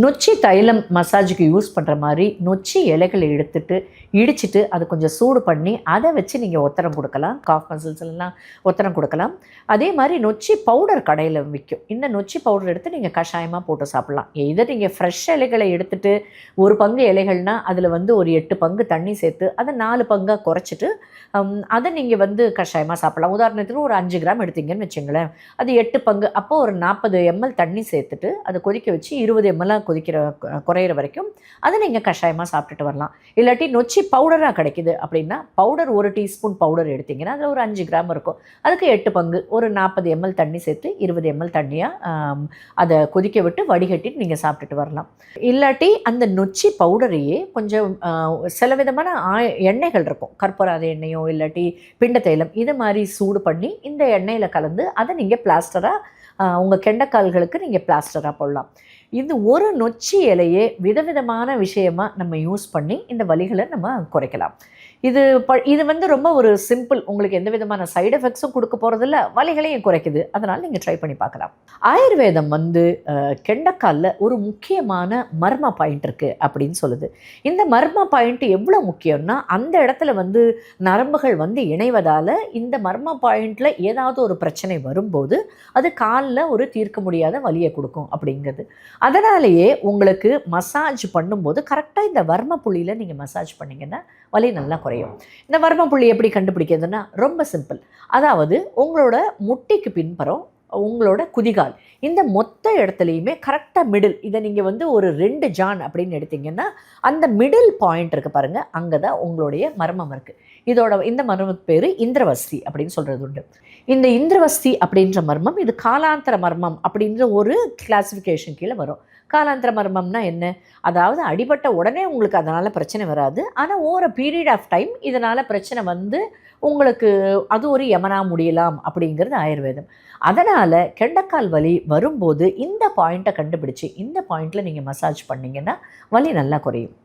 நொச்சி தைலம் மசாஜுக்கு யூஸ் பண்ணுற மாதிரி நொச்சி இலைகளை எடுத்துட்டு இடிச்சிட்டு அது கொஞ்சம் சூடு பண்ணி அதை வச்சு நீங்கள் ஒத்தரம் கொடுக்கலாம். காஃப் மசில்ஸ்லாம் ஒத்தரம் கொடுக்கலாம். அதே மாதிரி நொச்சி பவுடர் கடையில் விற்கும் இந்த நொச்சி பவுடர் எடுத்து நீங்கள் கஷாயமாக போட்டு சாப்பிட்லாம். இதை நீங்கள் ஃப்ரெஷ் இலைகளை எடுத்துட்டு ஒரு பங்கு இலைகள்னால் அதில் வந்து ஒரு எட்டு பங்கு தண்ணி சேர்த்து அதை நாலு பங்காக குறைச்சிட்டு அதை நீங்கள் வந்து கஷாயமாக சாப்பிட்லாம். உதாரணத்துக்கு ஒரு அஞ்சு கிராம் எடுத்தீங்கன்னு வச்சுங்களேன். அது எட்டு பங்கு. அப்போ ஒரு நாற்பது எம்எல் தண்ணி சேர்த்துட்டு அதை கொதிக்க வச்சு இருபது எம்எல்லாக கொதிக்கிற குறையிற வரைக்கும் அதை நீங்கள் கஷாயமாக சாப்பிட்டுட்டு வரலாம். இல்லாட்டி நொச்சி பவுடராக கிடைக்குது அப்படின்னா பவுடர் ஒரு டீஸ்பூன் பவுடர் எடுத்திங்கன்னா அதில் ஒரு அஞ்சு கிராம் இருக்கும். அதுக்கு எட்டு பங்கு ஒரு நாற்பது எம்எல் தண்ணி சேர்த்து இருபது எம்எல் தண்ணியாக அதை கொதிக்க விட்டு வடிகட்டிட்டு நீங்கள் சாப்பிட்டுட்டு வரலாம். இல்லாட்டி அந்த நொச்சி பவுடரையே கொஞ்சம் சில விதமான எண்ணெய்கள் இருக்கும். கற்பூராத எண்ணெயோ இல்லாட்டி பிண்ட தைலம் இது மாதிரி சூடு பண்ணி இந்த எண்ணெயில் கலந்து அதை நீங்கள் பிளாஸ்டராக உங்கள் கெண்டக்கால்களுக்கு நீங்கள் பிளாஸ்டராக போடலாம். இது ஒரு நொச்சி இலையே விதவிதமான விஷயமாக நம்ம யூஸ் பண்ணி இந்த வலிகளை நம்ம குறைக்கலாம். இது ப இது வந்து ரொம்ப ஒரு சிம்பிள் உங்களுக்கு எந்த விதமான சைடு எஃபெக்ட்ஸும் கொடுக்க போகிறதில்ல வலிகளையும் குறைக்குது. அதனால் நீங்கள் ட்ரை பண்ணி பார்க்கலாம். ஆயுர்வேதம் வந்து கெண்டக்காலில் ஒரு முக்கியமான மர்ம பாயிண்ட் இருக்குது அப்படின்னு சொல்லுது. இந்த மர்ம பாயிண்ட் எவ்வளோ முக்கியம்னா அந்த இடத்துல வந்து நரம்புகள் வந்து இணைவதால் இந்த மர்ம பாயிண்டில் ஏதாவது ஒரு பிரச்சனை வரும்போது அது காலில் ஒரு தீர்க்க முடியாத வலியை கொடுக்கும் அப்படிங்கிறது. அதனாலேயே உங்களுக்கு மசாஜ் பண்ணும்போது கரெக்டாக இந்த வர்ம புள்ளியில் நீங்கள் மசாஜ் பண்ணிங்கன்னா வலி நல்லா குறையும். இந்த வர்ம புள்ளி எப்படி கண்டுபிடிக்கிறதுனா ரொம்ப சிம்பிள் அதாவது உங்களோட முட்டிக்கு பின்புறம் உங்களோட குதிகால். இந்த மொத்த இடத்துலையுமே கரெக்டாக மிடில் இதை நீங்கள் வந்து ஒரு ரெண்டு ஜான் அப்படின்னு எடுத்தீங்கன்னா அந்த மிடில் பாயிண்ட் இருக்குது பாருங்கள் அங்கே தான் உங்களுடைய மர்மம் இருக்குது இதோட இந்த மர்மம் பேர் இந்திரவஸ்தி அப்படின்னு சொல்கிறது உண்டு. இந்த இந்திரவஸ்தி அப்படின்ற மர்மம் இது காலாந்தர மர்மம் அப்படின்ற ஒரு கிளாசிஃபிகேஷன் கீழே வரும். காலாந்திர மர்மம்னா என்ன? அதாவது அடிபட்ட உடனே உங்களுக்கு அதனால் பிரச்சனை வராது. ஆனால் ஓர பீரியட் ஆஃப் டைம் இதனால் பிரச்சனை வந்து உங்களுக்கு அது ஒரு யமனா முடியலாம் அப்படிங்கிறது ஆயுர்வேதம். அதனால் கெண்டக்கால் வலி வரும்போது இந்த பாயிண்ட்டை கண்டுபிடிச்சு இந்த பாயிண்ட்டில் நீங்கள் மசாஜ் பண்ணிங்கன்னா வலி நல்லா குறையும்.